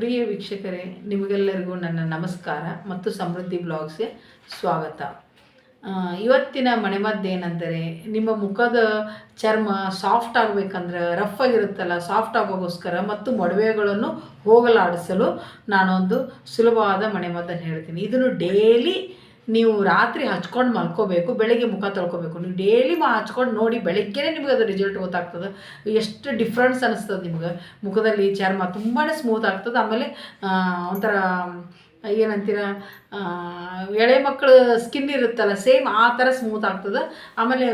ಪ್ರಿಯ ವೀಕ್ಷಕರೇ, ನಿಮಗೆಲ್ಲರಿಗೂ ನನ್ನ ನಮಸ್ಕಾರ ಮತ್ತು ಸಮೃದ್ಧಿ ಬ್ಲಾಗ್ಸ್ಗೆ ಸ್ವಾಗತ. ಇವತ್ತಿನ ಮನೆಮದ್ದು ಏನಂದರೆ ನಿಮ್ಮ ಮುಖದ ಚರ್ಮ ಸಾಫ್ಟ್ ಆಗಬೇಕಂದ್ರೆ ರಫ್ ಆಗಿರುತ್ತಲ್ಲ ಸಾಫ್ಟ್ ಆಗೋಗೋಸ್ಕರ ಮತ್ತು ಮೊಡವೆಗಳನ್ನು ಹೋಗಲಾಡಿಸಲು ನಾನೊಂದು ಸುಲಭವಾದ ಮನೆಮದ್ದನ್ನು ಹೇಳ್ತೀನಿ. ಇದನ್ನು ಡೈಲಿ ನೀವು ರಾತ್ರಿ ಹಚ್ಕೊಂಡು ಮಲ್ಕೋಬೇಕು, ಬೆಳಗ್ಗೆ ಮುಖ ತೊಳ್ಕೋಬೇಕು. ನೀವು ಡೈಲಿ ಮಾ ಹಚ್ಕೊಂಡು ನೋಡಿ, ಬೆಳಗ್ಗೆನೇ ನಿಮಗೆ ಅದು ರಿಸಲ್ಟ್ ಗೊತ್ತಾಗ್ತದೆ. ಎಷ್ಟು ಡಿಫ್ರೆನ್ಸ್ ಅನಿಸ್ತದೆ ನಿಮ್ಗೆ. ಮುಖದಲ್ಲಿ ಚರ್ಮ ತುಂಬಾ ಸ್ಮೂತ್ ಆಗ್ತದೆ. ಆಮೇಲೆ ಒಂಥರ ಏನಂತೀರ ಎಳೆ ಮಕ್ಕಳು ಸ್ಕಿನ್ ಇರುತ್ತಲ್ಲ ಸೇಮ್ ಆ ಥರ ಸ್ಮೂತ್ ಆಗ್ತದೆ. ಆಮೇಲೆ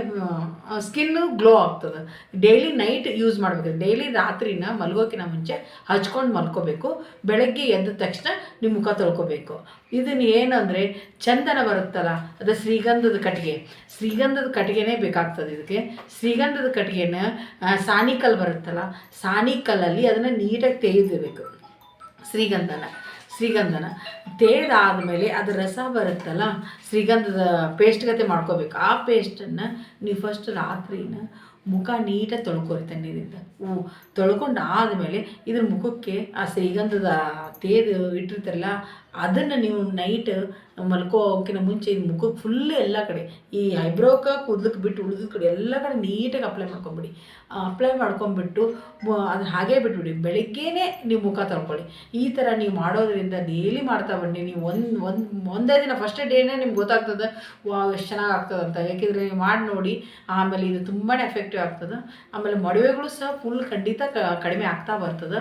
ಸ್ಕಿನ್ನು ಗ್ಲೋ ಆಗ್ತದೆ. ಡೈಲಿ ನೈಟ್ ಯೂಸ್ ಮಾಡಬೇಕು. ಡೈಲಿ ರಾತ್ರಿನ ಮಲಗೋಕಿನ ಮುಂಚೆ ಹಚ್ಕೊಂಡು ಮಲ್ಕೋಬೇಕು. ಬೆಳಗ್ಗೆ ಎದ್ದ ತಕ್ಷಣ ನಿಮ್ಮ ಮುಖ ತೊಳ್ಕೊಬೇಕು. ಇದನ್ನು ಏನಂದರೆ, ಚಂದನ ಬರುತ್ತಲ್ಲ, ಅದು ಶ್ರೀಗಂಧದ ಕಟ್ಟಿಗೆ. ಶ್ರೀಗಂಧದ ಕಟ್ಟಿಗೆನೇ ಬೇಕಾಗ್ತದೆ ಇದಕ್ಕೆ. ಶ್ರೀಗಂಧದ ಕಟ್ಟಿಗೆನ ಸಾಣಿಕಲ್ ಬರುತ್ತಲ್ಲ ಸಾಣಿಕಲ್ಲಲ್ಲಿ ಅದನ್ನು ನೀಟಾಗಿ ತೆಗೆದಿರಬೇಕು. ಶ್ರೀಗಂಧನ. ಶ್ರೀಗಂಧನ. ತೆಗೆದಾದ್ಮೇಲೆ ಅದು ರಸ ಬರುತ್ತಲ್ಲ ಶ್ರೀಗಂಧದ ಪೇಸ್ಟ್ ಗತೆ ಮಾಡ್ಕೋಬೇಕು. ಆ ಪೇಸ್ಟನ್ನು ನೀವು ಫಸ್ಟ್ ರಾತ್ರಿನ ಮುಖ ನೀಟಾಗಿ ತೊಳ್ಕೊರಿ ತಣ್ಣೀರಿಂದ. ತೊಳ್ಕೊಂಡು ಆದಮೇಲೆ ಇದ್ರ ಮುಖಕ್ಕೆ ಆ ಶ್ರೀಗಂಧದ ತೇದು ಇಟ್ಟಿರ್ತಾರಲ್ಲ, ಅದನ್ನು ನೀವು ನೈಟ್ ಮಲ್ಕೋಕಿನ ಮುಂಚೆ ಇದು ಮುಖಕ್ಕೆ ಫುಲ್ ಎಲ್ಲ ಕಡೆ, ಈ ಐಬ್ರೋಕ ಕೂದಲಕ್ಕೆ ಬಿಟ್ಟು ಉಳಿದ ಕಡೆ ಎಲ್ಲ ಕಡೆ ನೀಟಾಗಿ ಅಪ್ಲೈ ಮಾಡ್ಕೊಂಬಿಡಿ. ಅಪ್ಲೈ ಮಾಡ್ಕೊಂಬಿಟ್ಟು ಅದನ್ನ ಹಾಗೇ ಬಿಟ್ಬಿಡಿ, ಬೆಳಿಗ್ಗೆನೇ ನೀವು ಮುಖ ತೊಳ್ಕೊಳ್ಳಿ. ಈ ಥರ ನೀವು ಮಾಡೋದ್ರಿಂದ ಡೈಲಿ ಮಾಡ್ತಾ ಬನ್ನಿ, ನೀವು ಒಂದು ಒಂದು, ಒಂದೇ ದಿನ ಫಸ್ಟ್ ಡೇನೇ ನಿಮ್ಗೆ ಗೊತ್ತಾಗ್ತದೆ, ವಾವ್, ಎಷ್ಟು ಚೆನ್ನಾಗಿ ಆಗ್ತದೆ ಅಂತ ಯಾಕೆಂದರೆ ನೀವು ಮಾಡಿ ನೋಡಿ ಆಮೇಲೆ ಇದು ತುಂಬಾ ಎಫೆಕ್ಟಿವ್ ಆಗ್ತದೆ. ಆಮೇಲೆ ಮೊಡವೆಗಳು ಸಹ ಫುಲ್ ಖಂಡಿತ ಕಡಿಮೆ ಆಗ್ತಾ ಬರ್ತದೆ.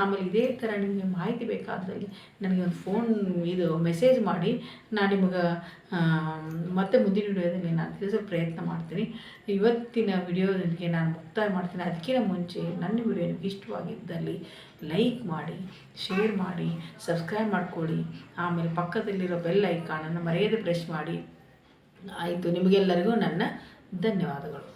ಆಮೇಲೆ ಇದೇ ಥರ ನಿಮಗೆ ಮಾಹಿತಿ ಬೇಕಾದಲ್ಲಿ ನನಗೆ ಒಂದು ಫೋನ್ ಇದು ಮೆಸೇಜ್ ಮಾಡಿ, ನಾನು ನಿಮಗೆ ಮತ್ತೆ ಮುಂದಿನ ವಿಡಿಯೋದಲ್ಲಿ ನಾನು ತಿಳಿಸೋ ಪ್ರಯತ್ನ ಮಾಡ್ತೀನಿ. ಇವತ್ತಿನ ವಿಡಿಯೋದೊಂದಿಗೆ ನಾನು ಮುಕ್ತಾಯ ಮಾಡ್ತೀನಿ. ಅದಕ್ಕಿಂತ ಮುಂಚೆ ನನ್ನ ವಿಡಿಯೋ ನಿಮಗೆ ಇಷ್ಟವಾಗಿದ್ದಲ್ಲಿ ಲೈಕ್ ಮಾಡಿ ಶೇರ್ ಮಾಡಿ ಸಬ್ಸ್ಕ್ರೈಬ್ ಮಾಡ್ಕೊಳ್ಳಿ. ಆಮೇಲೆ ಪಕ್ಕದಲ್ಲಿರೋ ಬೆಲ್ ಐಕಾನನ್ನು ಮರೆಯದೆ ಪ್ರೆಸ್ ಮಾಡಿ. ಆಯಿತು, ನಿಮಗೆಲ್ಲರಿಗೂ ನನ್ನ ಧನ್ಯವಾದಗಳು.